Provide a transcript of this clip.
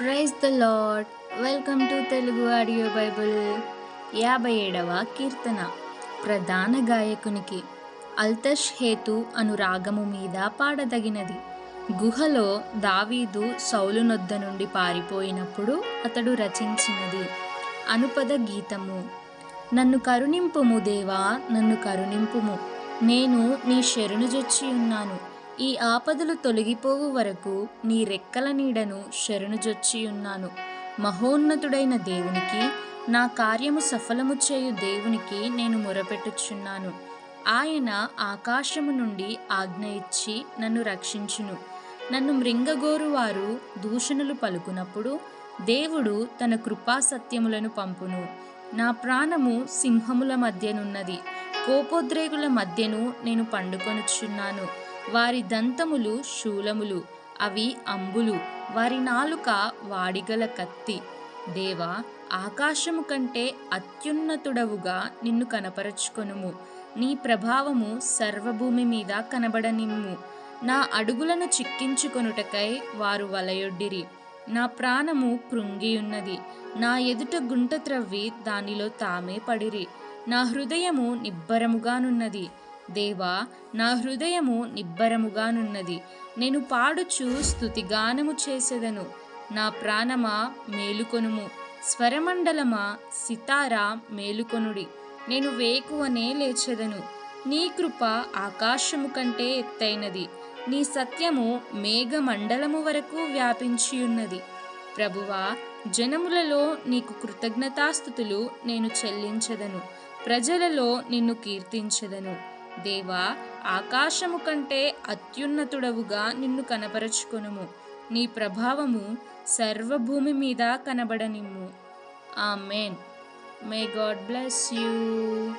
Praise the lord welcome to Telugu audio Bible. యాభై ఏడవ కీర్తన. ప్రధాన గాయకునికి అల్తష్ హేతు అను రాగము మీద పాడదగినది. గుహలో దావీదు సౌలునొద్ద నుండి పారిపోయినప్పుడు అతడు రచించినది. అనుపద గీతము. నన్ను కరుణింపుము దేవా నన్ను కరుణింపుము. నేను నీ శరణుజొచ్చి ఉన్నాను. ఈ ఆపదలు తొలగిపోవు వరకు నీ రెక్కల నీడను శరణుజొచ్చి ఉన్నాను మహోన్నతుడైన దేవునికి నా కార్యము సఫలము చేయు దేవునికి నేను మొరపెట్టుచున్నాను. ఆయన ఆకాశము నుండి ఆజ్ఞ ఇచ్చి నన్ను రక్షించును. నన్ను మృంగగోరువారు దూషణలు పలుకునప్పుడు దేవుడు తన కృపా సత్యములను పంపును. నా ప్రాణము సింహముల మధ్యనున్నది. కోపోద్రేగుల మధ్యను నేను పండుకొనుచున్నాను. వారి దంతములు శూలములు అవి అంబులు. వారి నాలుక వాడిగల కత్తి. దేవా ఆకాశము కంటే అత్యున్నతుడవుగా నిన్ను కనపరచుకొనుము. నీ ప్రభావము సర్వభూమి మీద కనబడనిమ్ము. నా అడుగులను చిక్కించుకొనుటకై వారు వలయొడ్డిరి. నా ప్రాణము కృంగియున్నది. నా ఎదుట గుంట త్రవ్వి దానిలో తామే పడిరి. నా హృదయము నిబ్బరముగానున్నది. దేవా నా హృదయము నిబ్బరముగానున్నది నేను పాడుచు స్థుతిగానము చేసేదను. నా ప్రాణమా మేలుకొనుము. స్వరమండలమా సితారా మేలుకొనుడి. నేను వేకువనే లేచెదను. నీ కృప ఆకాశము కంటే ఎత్తైనది. నీ సత్యము మేఘమండలము వరకు వ్యాపించియున్నది. ప్రభువా జనములలో నీకు కృతజ్ఞతాస్థుతులు నేను చెల్లించదను. ప్రజలలో నిన్ను కీర్తించదను. దేవా ఆకాశము కంటే అత్యున్నతుడవుగా నిన్ను కనపరచుకొనుము. నీ ప్రభావము సర్వభూమి మీద కనబడనిమ్ము. Amen. May God bless you